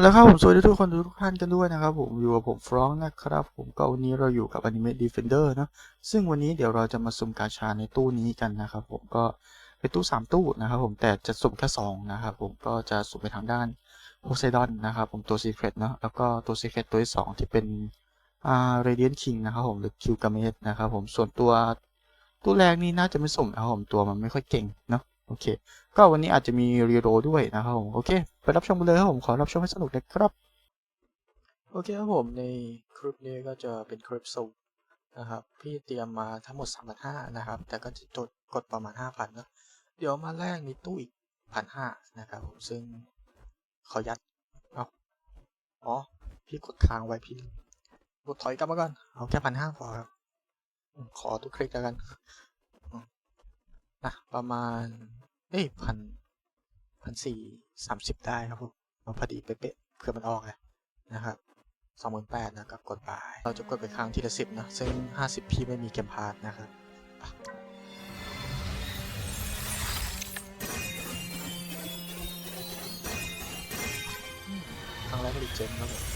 แล้วครับผมสวัสดีทุกคนทุกท่านกันด้วยนะครับผมอยู่กับผมฟรองก์นะครับ ผมก็วันนี้เราอยู่กับ Anime Defender นะซึ่งวันนี้เดี๋ยวเราจะมาสุ่มกาชาในตู้นี้กันนะครับผมก็เป็นตู้ 3 ตู้นะครับผมแต่จะสุ่มแค่2นะครับผมก็จะสุ่มไปทางด้านโพไซดอนนะครับผมตัว Secret เนอะแล้วก็ตัว Secret ตัวที่ 2 ที่เป็นอ่า Radiant King นะครับผมหรือ Q g a m e t นะครับผมส่วนตัวตู้แรกนี่น่าจะไม่สุ่มนะครับผมตัวมันไม่ค่อยเก่งเนาะโอเค ก็วันนี้อาจจะมีรีโรด้วยนะครับผมโอเค ไปรับชมกันเลยครับผมขอรับชมให้สนุกนะครับ โอเคครับผมในคลิปนี้ก็จะเป็นคลิปสุ่มนะครับ พี่เตรียมมาทั้งหมด3 5 0 0นะครับ แต่ก็จะจดกดประมาณ 5,000นะเดี๋ยวมาแรกมีตู้อีกพันห้านะครับผมซึ่งขอยัดเอาอ๋อ พี่กดค้างไว้พี่กดถอยกลับมาก่อน เอาแค่พันห้าพอครับ ขอทุกคลิกแล้วกันนะประมาณ อ้ยพันพันสี่สามสิบได้ครับผมมาพอดีเป๊ะเพื่อมันออกไงนะครับสองหมื่นแปดนะก็กดไปเราจะกดไปครั้งทีละสิบนะ ซึ่งห้าสิบพี่ไม่มีเกมพาร์ทนะครับครั้งแรกก็ดีเจนครับผม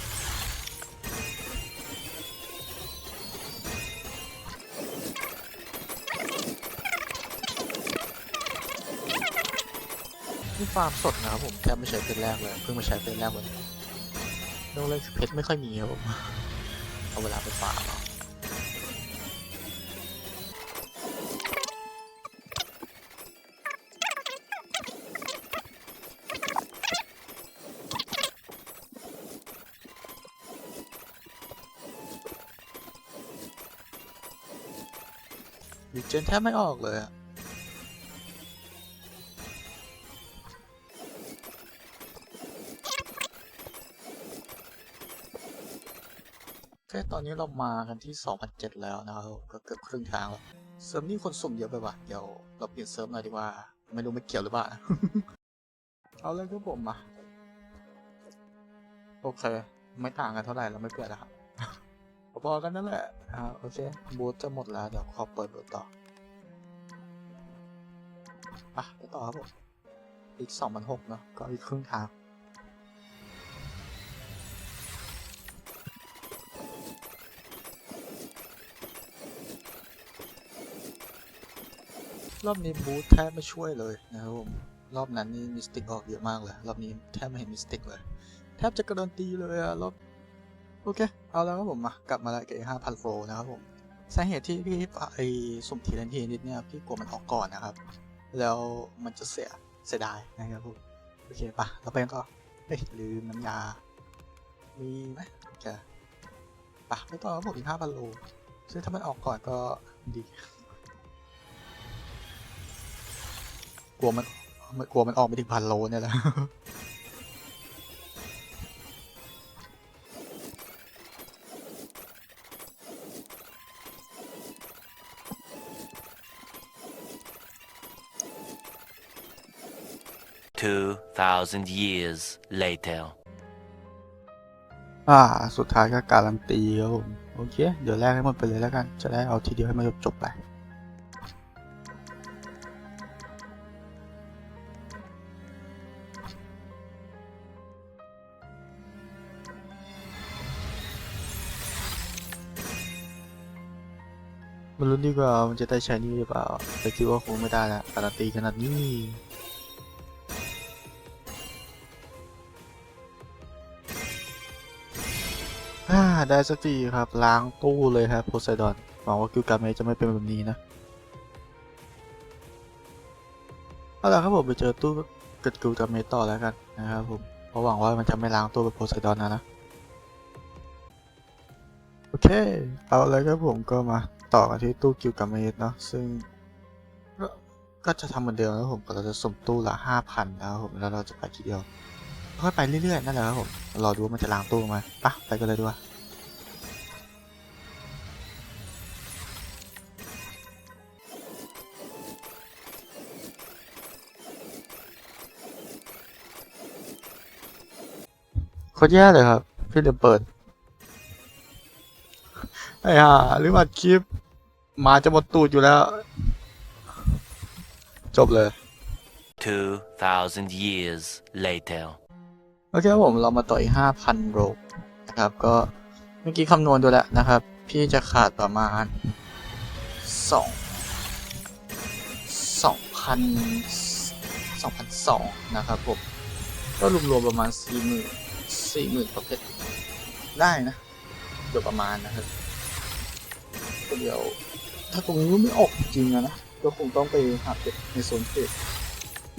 ฟาร์มสดนะครับผมแทบไม่ใช้เป็นแรกเลยเพิ่งมาใช้เป็นแรกวันนี้โลกเลยเพชรไม่ค่อยมีครับผมเอาเวลาไปฟาร์มเอาดิเจนแทบไม่ออกเลยอะ แค่ตอนนี้เรามากันที่ 2,007 แล้วนะครับก็เกือบครึ่งทางแล้วเซิร์ฟนี่คนสุ่มเยอะไปว่ะเดี๋ยวเราเปลี่ยนเซิร์ฟหน่อยดีกว่า ไม่รู้ไม่เกี่ยวหรือเปล่านะ เอาเลยครับผมมา โอเค ไม่ต่างกันเท่าไหร่เราไม่เปลี่ยนแล้วครับพอๆกันนั่นแหละ อ่า โอเค บูธจะหมดแล้ว เดี๋ยวขอเปิดบูธต่ออะไปต่อครับผมอีก 2,006เนอะก็อีกครึ่งทาง รอบนี้บูธแทบไม่ช่วยเลยนะครับผมรอบนั้นนี่มิสติกออกเยอะมากเลย รอบนี้แทบไม่เห็นมิสติกเลย แทบจะการันตีเลยอะรอบโอเค เอาแล้วครับผมมากลับมาแล้วกับห้าพันโฟนะครับผมสาเหตุที่พี่ไอสุ่มทีละทีนิดเนี่ยพี่กลัวมันออกก่อนนะครับ แล้วมันจะเสียเสียดายนะครับผมโอเคปะเราไปกันก็เฮ้ยลืมน้ำยา มีไหมโอเคปะไปต่อครับผมอีกห้าพันโลซึ่งถ้ามันออกก่อนก็ดี กลัวมันไม่กลัวมันออกไปถึงพันโลเนี่ยแหละ2,000 years later. อ่า สุดท้ายก็การันตีครับผม โอเค เดี๋ยวแลกให้หมดไปเลยแล้วกัน จะได้เอาทีเดียวให้มันจบจบๆไป มันรู้นดีกว่ามันจะได้ใช้นี่หรือเปล่า แต่คิดว่าคงไม่ได้แล้วการันตีขนาดนี้อ่าได้สักทีครับ ล้างตู้เลยครับโพไซดอนหวังว่ากิลการ์เมจจะไม่เป็นแบบนี้นะ เอาละครับผมไปเจอตู้กับกิลการ์เมต่อแล้วกันนะครับผมเพราะหวังว่ามันจะไม่ล้างตู้แบบโพไซดอนนะนะ โอเค เอาเลยครับผมก็มา ต่อกันที่ตู้กิลการ์เมจเนาะซึ่งก็จะทำเหมือนเดิมแล้วผมก็เราจะสุ่มตู้ละห้าพันแล้วผมแล้วเราจะไปทีเดียวค่อยไปเรื่อยๆนั่นแหละครับผมรอดูว่ามันจะล้างตู้ไหมปะไปกันเลยดีกว่าโคตรแย่เลยครับ พี่เดืมเปิด ไอ้ห่าหรือว่าคลิป มาจะหมดตูดอยู่แล้ว จบเลย 2,000 years later. โอเคครับผมเรามาต่ออีกห้าพันโรนะครับ ก็เมื่อกี้คำนวณดูแล้วนะครับ พี่จะขาดประมาณสองสองพันสองพันสองนะครับผม ก็รวมๆประมาณสี่หมื่นสี่หมื่นประเภทได้นะโดยประมาณนะครับก็เดี๋ยว ถ้าตรงนี้ไม่ออกจริงอะนะ ก็คงต้องไปหาเก็บในโซนเทรด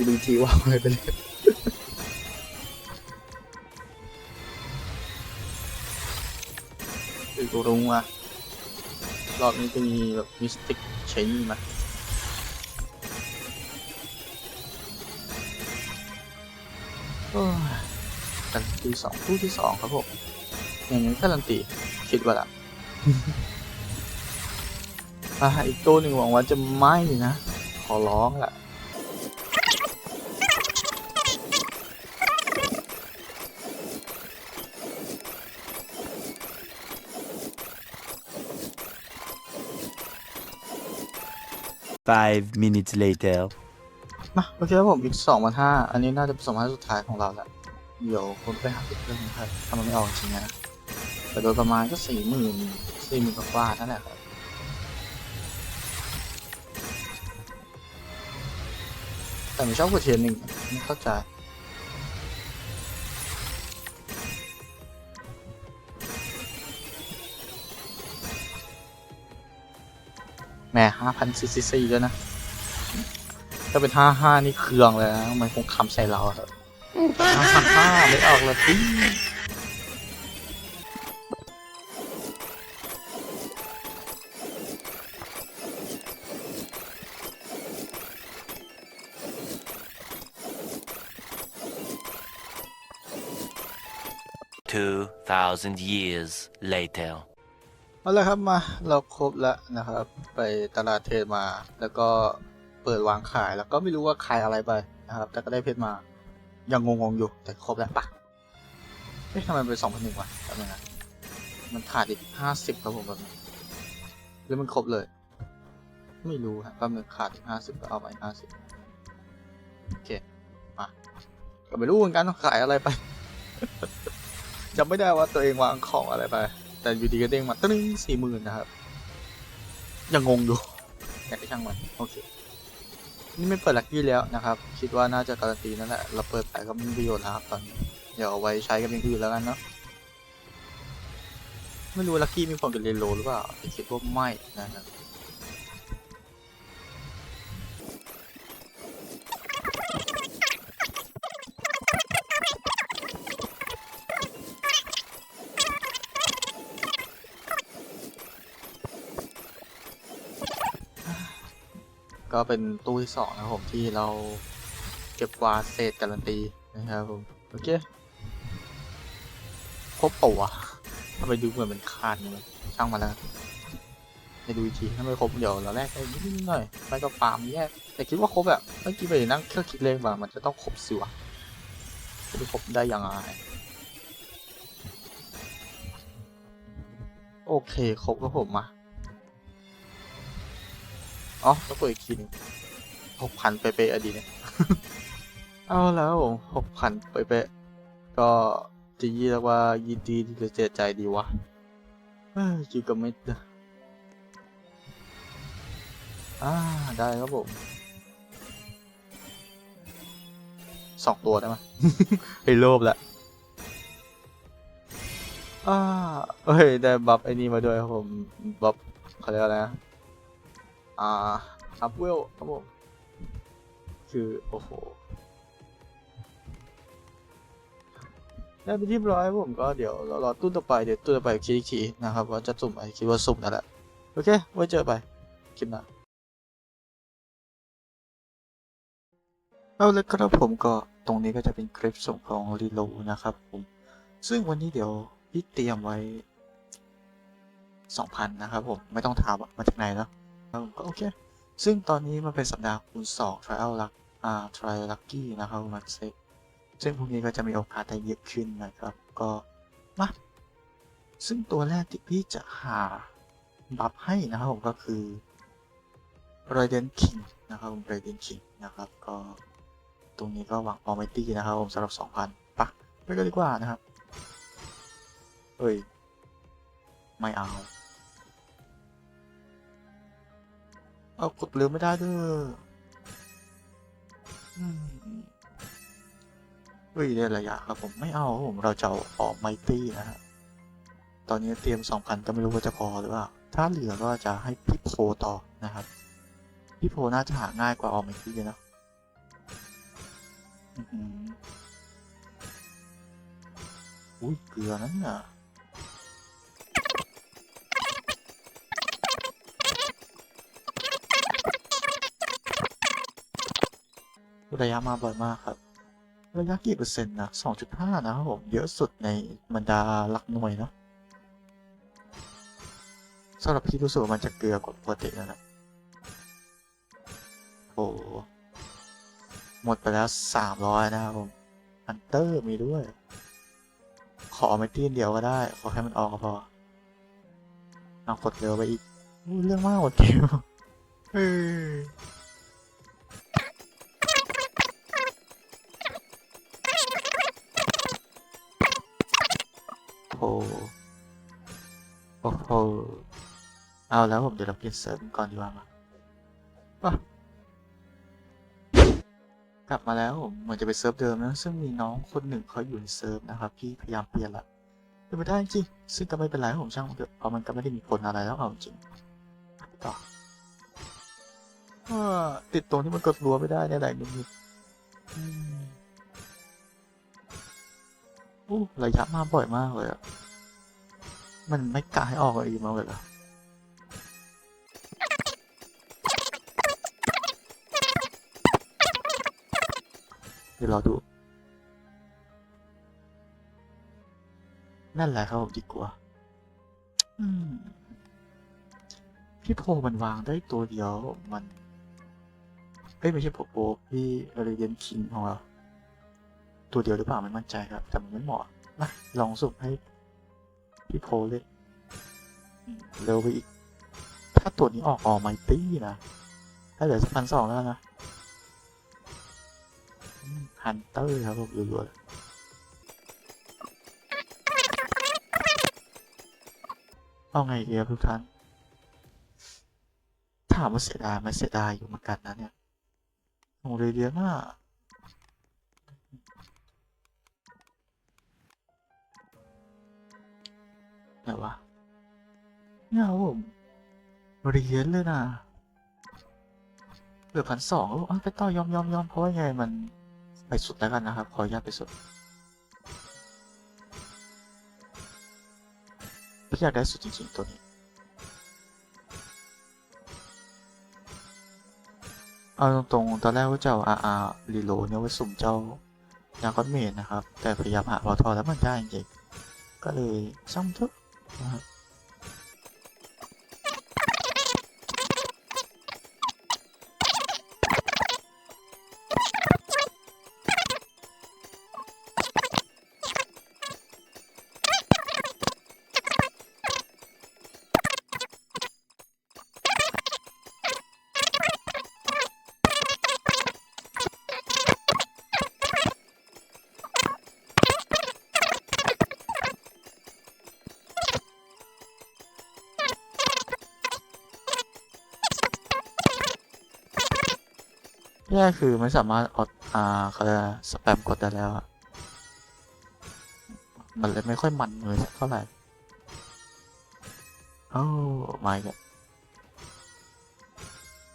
ดูทีว่าอะไรไปเลยคือตัวรุงอะรอบนี้จะมีแบบมิสติกใช้นี่มาการันตีสองคู่ที่สองครับผมอย่างนี้การันตีคิดว่าละ อะอีกตัวหนึ่งหวังว่าจะไม่นะ ขอร้องแหละ Five minutes later. มาโอเคครับผมอีกสองพันห้าอันนี้น่าจะเป็นสองพันสุดท้ายของเราแหละเดี๋ยวคนไปหาเก็บเรื่องของครับถ้ามันไม่ออกจริงๆนะแต่โดยประมาณก็สี่หมื่นสี่หมื่นกว่าๆนั่นแหละ แต่ไม่ชอบกดเทียนหนึ่งไม่เข้าใจแหม่ห้าพันซีซีซีแล้วนะ ถ้าเป็นห้าห้านี่เคืองเลยนะ มันคงคำใส่เราอะครับห้าพันห้าไม่ออกละพี่ 2,000 years later. เอาละครับมาเราครบแล้วนะครับ ไปตลาดเทรดมา แล้วก็เปิดวางขายแล้วก็ไม่รู้ว่าขายอะไรไปนะครับ แต่ก็ได้เพชรมายังงงๆอยู่แต่ครบแล้วปะเอ๊ะทำไมเป็นสองพันหนึ่งวะแป๊บนึงนะมันขาดอีกห้าสิบครับผมแบบนี้หรือมันครบเลย ไม่รู้ครับแป๊บนึงขาดอีกห้าสิบก็เอาไปห้าสิบโอเคมาก็ไม่รู้เหมือนกันว่าขายอะไรไป จำไม่ได้ว่าตัวเองวางของอะไรไป แต่อยู่ดีก็เด้งมาตึ้งสี่หมื่นนะครับ ยังงงอยู่แต่ก็ช่างมันโอเค นี่ไม่เปิดลักกี้แล้วนะครับ คิดว่าน่าจะการันตีนั่นแหละ เราเปิดไปก็ไม่มีประโยชน์แล้วครับตอนนี้ เดี๋ยวเอาไว้ใช้กับอย่างอื่นแล้วกันเนาะ ไม่รู้ลักกี้มีผลกับเรนโลหรือเปล่าแต่คิดว่าไม่นะครับ ก็เป็นตู้ที่สองนะครับผมที่เราเก็บกวาดเศษการันตีนะครับผมโอเคครบปะวะทำไมดูเหมือนเป็นขาดเลยช่างมาแล้วไปดูอีกทีถ้าไม่ครบเดี๋ยวเราแลกไปนิดหน่อยไม่ก็ฟาร์มแยกแต่คิดว่าครบแบบเมื่อกี้ไปนั่งเครื่องคิดเลขมามันจะต้องครบสิวะจะไปครบได้ยังไงโอเคครบแล้วผมมา อ๋อต้องกดอีกทีนึงหกพันเป๊ะอดีเนี่ย เอาแล้วหกพันเป๊ะก็จะยี่เรียกว่ายินดีหรือเสียใจดีวะจิกับไม่ได้อ่าได้ครับผมสองตัวได้ไหมไอ้โลภละอ่าเอ้ย ได้บัฟไอ้นี่มาด้วยครับผม บัฟเขาเรียกอะไรนะ อ่าอัพเวลครับผมคือ โอ้โหได้ไปที่ร้อยผมก็เดี๋ยวรารอตู้ต่อไปเดี๋ยวตู้ต่อไปคิดอีกทีนะครับว่าจะสุ่มอะไรคิดว่าสุ่มนั่นแหละโอเคไว้เจอไปคลิปหน้าเอาเลยครับผมก็ตรงนี้ก็จะเป็นคลิปส่งของรีโลนะครับผมซึ่งวันนี้เดี๋ยวพี่เตรียมไว้ 2,000 นะครับผม ไม่ต้องถามว่ามาจากไหนเนาะ ครับก็โอเค ซึ่งตอนนี้มันเป็นสัปดาห์คูณ2 trial luck อ่า trial lucky นะครับมันเซ็กซึ่งพวกนี้ก็จะมีโอกาสได้เยอะขึ้นนะครับ ก็มาซึ่งตัวแรกที่พี่จะหาบัฟให้นะครับผมก็คือ Radiant King นะครับผม Radiant King นะครับ ก็ตรงนี้ก็หวังพอไม่ตีนะครับผมสำหรับ 2,000ปะไปก็ดีกว่านะครับ เอ้ย ไม่เอา เอากดเร็วไม่ได้ด้วยอืมเฮ้ยได้ระยะครับผมไม่เอาครับผมเราจะเอาออกไมตี้นะฮะ ตอนนี้เตรียมสองพันก็ไม่รู้ว่าจะพอหรือเปล่า ถ้าเหลือก็จะให้พี่โพต่อนะครับ พี่โพน่าจะหาง่ายกว่าออกไมตี้นะอื้อหืออุ้ยเกลือนั่นน่ะ ระยะมาบ่อยมากครับ ระยะกี่เปอร์เซ็นต์นะสองจุดห้านะครับผม เยอะสุดในบรรดาหลักหน่วยเนาะสำหรับพี่รู้สึกว่ามันจะเกลือกว่าปกติแล้วนะโอ้หหมดไปแล้วสามร้อยนะครับผมฮันเตอร์มีด้วย ขอไม่ตีนเดียวก็ได้ ขอให้มันออกก็พอเอากดเร็วไปอีกอู้เรื่องมากกว่าเกมเฮ้อ หโอ้โหเอาแล้วผมเดี๋ยวเราเปลี่ยนเซิร์ฟก่อนดีกว่ามาป่ะกลับมาแล้วผมเหมือนจะเป็นเซิร์ฟเดิมนะซึ่งมีน้องคนหนึ่งเขาอยู่ในเซิร์ฟนะครับพี่พยายามเปลี่ยนละเป็นไปได้จริงซึ่งก็ไม่เป็นไรผมช่างเถอะเพราะมันก็ไม่ได้มีผลอะไรแล้วเอาจริงต่อติดตรงที่มันกดรัวไม่ได้เนี่ยแหละนิดๆ ระยะมาบ่อยมากเลยอะมันไม่กล้าให้ออกอีกมาเลยเหรอเดี๋ยวรอดู นั่นแหละครับผมดีกว่าพี่โพมันวางได้ตัวเดียวมันเอ้ยไม่ใช่โพโพพี่เรเดนคิงของเรา ตัวเดียวหรือเปล่าไม่มั่นใจครับ แต่มันไม่เหมาะลองสุ่มให้พี่โพเล่นอืมเร็วไปอีก ถ้าตัวนี้ออกออไมตี้นะถ้าเหลือสักพันสองแล้วนะฮันเตอร์ครับผมรัวๆเอาไงดีครับทุกท่าน ถามว่าเสียดายไหมเสียดายอยู่เหมือนกันนะเนี่ยโอ้เลยเดียน่า ไหนวะเนี่ยครับผมเหรียญเลยนะเหลือพันสองอะไปต่อยอมยอมยอมเพราะว่าไงมันไปสุดแล้วกันนะครับ ขออนุญาตไปสุดพี่อยากได้สุดจริงๆตัวนี้ เอาตรงๆตอนแรกว่าจะเอาอาอารีโหลเนี่ยไว้สุ่มเจ้ายางก้อนเมนนะครับ แต่พยายามหาพอทอแล้วมันได้จริงๆก็เลยซ่อมเถอะ นะ ครับแย่คือไม่สามารถอดอ่าเขาเรียกอะไรสแปมกดได้แล้วอะมันเลยไม่ค่อยมันเลยสักเท่าไหร่โอ้ไม่กัน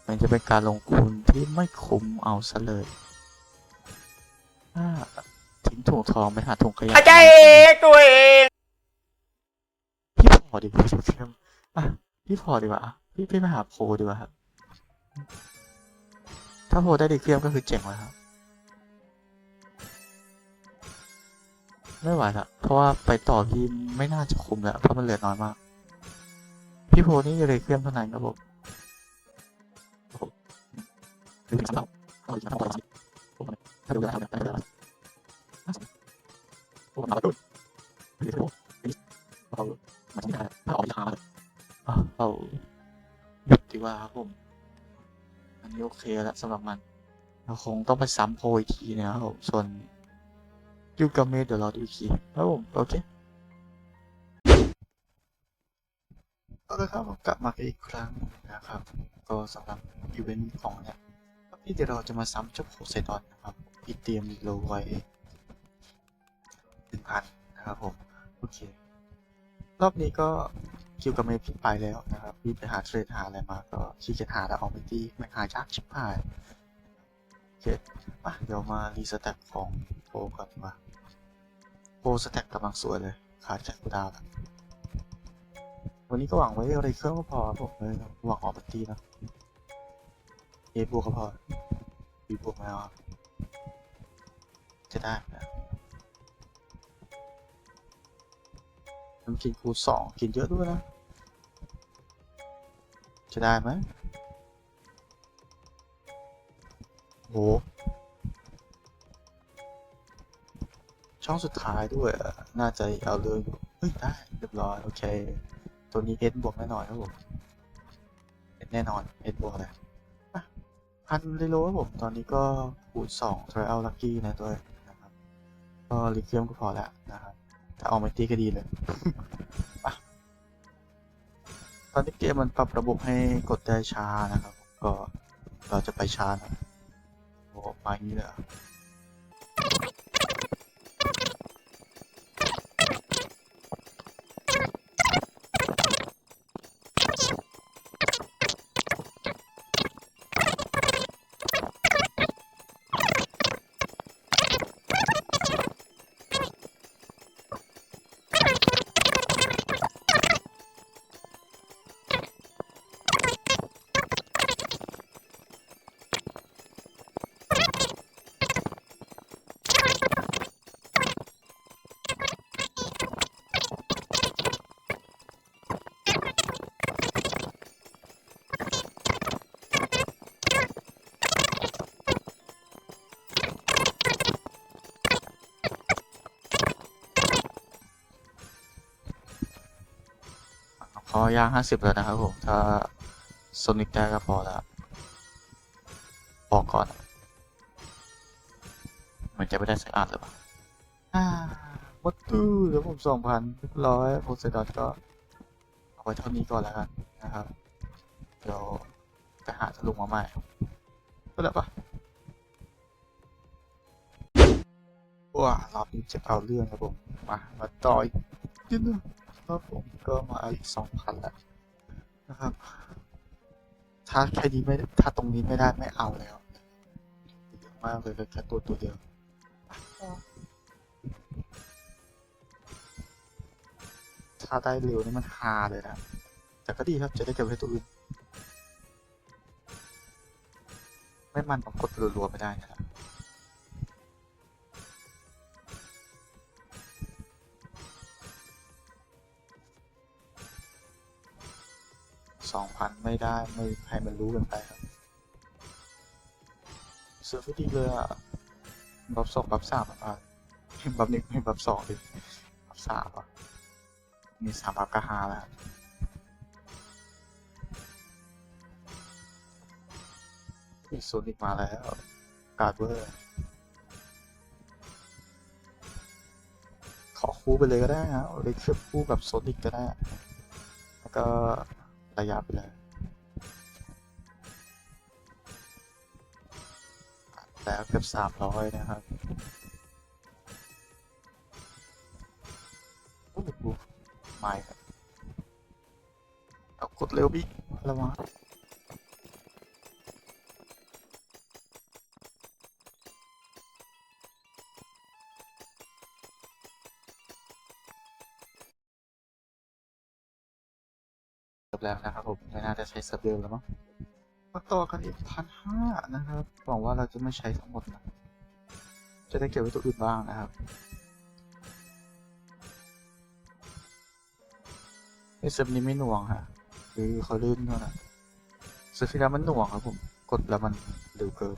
มันจะเป็นการลงทุนที่ไม่คุ้มเอาซะเลยอ่าทิ้งถุงทองไปหาถุงขยะใจเองตัวเองพี่พอดีกว่าพี่เข้มอะพี่พอดีกว่าอะพี่พี่มาหาโพดีกว่าครับ ถ้าโพได้ดีเครียมก็คือเจ๋งเลยครับ ไม่ไหวละเพราะว่าไปต่อพี่ไม่น่าจะคุมแล้วเพราะมันเหลือน้อยมาก พี่โพนี่เลยเครียมเท่านั้นครับผมผมหรือสำหรับเอาอีกสำหรับผมถ้าดูได้ครับถ้าดูได้ผมมาตุ้นหรือผมเอามันจะไม่ได้ถ้าออกจากหาเลยอะเอาหยุดดีกว่าครับผม อันนี้โอเคแล้วสำหรับมัน เราคงต้องไปซ้ำโพอีกทีนะครับผมส่วนกิลกาเมดเดี๋ยวรอดูอีกทีครับผมโอเคเอาละครับผมกลับมาอีกครั้งนะครับ ก็สำหรับอีเวนต์ของเนี่ยที่เดี๋ยวเราจะมาซ้ำเจ้าโพไซดอนนะครับที่เตรียมโลไว้หนึ่งพันนะครับผมโอเครอบนี้ก็ คิวกับเมย์พี่ไปแล้วนะครับพี่ไปหาเทรดหาอะไรมาก็ขี้เกียจหาแล้วเอาไปที่ไม่หายากชิบหายโอเคมาเดี๋ยวมารีสแต็กของโปก่อนว่าโปสแต็กกำลังสวยเลยขาดแค่กูดาวแล้ววันนี้ก็หวังไว้อะไรเครื่องก็พอผมเลยหวังออกปตีนะเอบวกก็พอบีบวกม่เอาจะได้นะ มันกินคูสองกินเยอะด้วยนะ จะได้ไหมโห ช่องสุดท้ายด้วย น่าจะเอาเรื่องอยู่เฮ้ยได้เรียบร้อย โอเค ตัวนี้เอสบวกแน่นอนครับผมเอสแน่นอนเอสบวกเลยอะพันเรโลครับผม ตอนนี้ก็คูณสองทริอัลลักกี้นะด้วยนะครับ ก็ลิเคียมก็พอแล้วาเอาไม่ตีก็ดีเลยอตอนนี้เกมมันปรับระบบให้กดได้ช้านะครับ ก็เราจะไปช้านะโอ้ไปอย่างนี้เลย อพอย่างห้าสิบแล้วนะครับผมถ้าโซนิกได้ก็พอแล้วออกก่อนเหมือนจะไม่ได้สักอันหรือเปล่าวัตถุเดี๋ยวผมสองพันเรียบร้อยโพสเดอก็เอาไว้เท่านี้ก่อนแล้วกันนะครับ เดี๋ยวไปหาทะลุมาใหม่ก็แล้วปะว้ารอบนี้จะเอาเรื่องครับผม มา มาต่ออีกนิดนึงครับผม ก็มาอีกสองพันแล้วนะครับ ถ้าแค่นี้ไม่ถ้าตรงนี้ไม่ได้ไม่เอาแล้วเยอะมากเลยแค่ตัวตัวเดียวถ้าได้เร็วนี่มันฮาเลยนะ แต่ก็ดีครับจะได้เก็บไว้ตัวอื่น ไม่มันผมกดรัวๆไม่ได้นะครับ สองพันไม่ได้ไม่ให้มันรู้กันไปครับเสือไม่ดีเลยอะบับสองบับสามอะบับหนึ่งไม่บับสองดิบับสามอะมีสามบับก็ฮาแล้วอีโซนิกมาแล้วการ์ดเวอร์ขอคู่ไปเลยก็ได้นะเอาเลยเชือกคู่กับโซนิกก็ได้ แล้วก็ ระยะไปเลยแล้วเกือบสามร้อยนะครับโอ้โหไม่ครับเอากดเร็วบิ๊กระวัง บแล้วนะครับผมไม่น่าจะใช้เซิร์ฟเวอร์แล้วมั้งมาต่อกันอีกพันห้านะครับหวังว่าเราจะไม่ใช้ทั้งหมดนะจะได้เก็บไว้ตัวอื่นบ้างนะครับ ไอเซิร์ฟนี้ไม่หน่วงฮะคือเขาลื่นด้วยนะเซิร์ฟที่แล้วมันหน่วงครับผม กดแล้วมันเร็วเกิน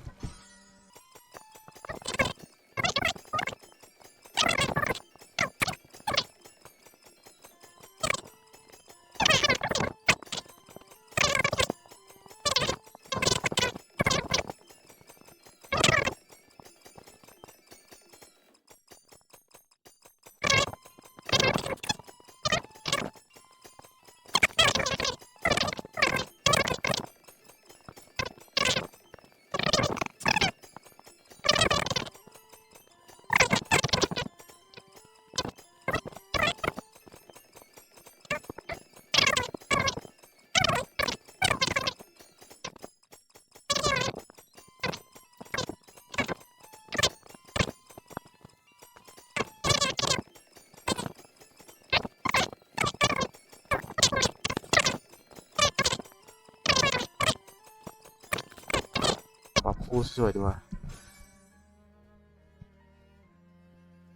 คู่สวยดีกว่า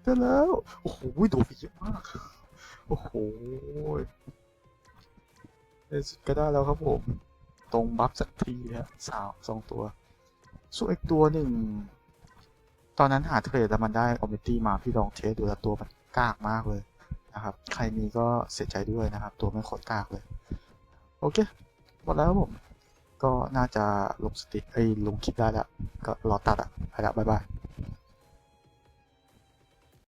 ได้แล้ว โอ้โหดนไปเยอะมาก โอ้โหในสุดก็ได้แล้วครับผม ตรงบัฟสักทีฮะสาวสองตัวส่วนอีกตัวหนึ่ง ตอนนั้นหาเทรดแล้วมันได้ออมตี้มาพี่ลองเทสดูแล้วตัวมันกากมากเลยนะครับ ใครมีก็เสียใจด้วยนะครับ ตัวไม่โคตรกากเลย โอเค หมดแล้วครับผม ก็น่าจะลงสติไอ้ลงคลิปได้แล้วก็รอตัดอะไปละบ๊ายบาย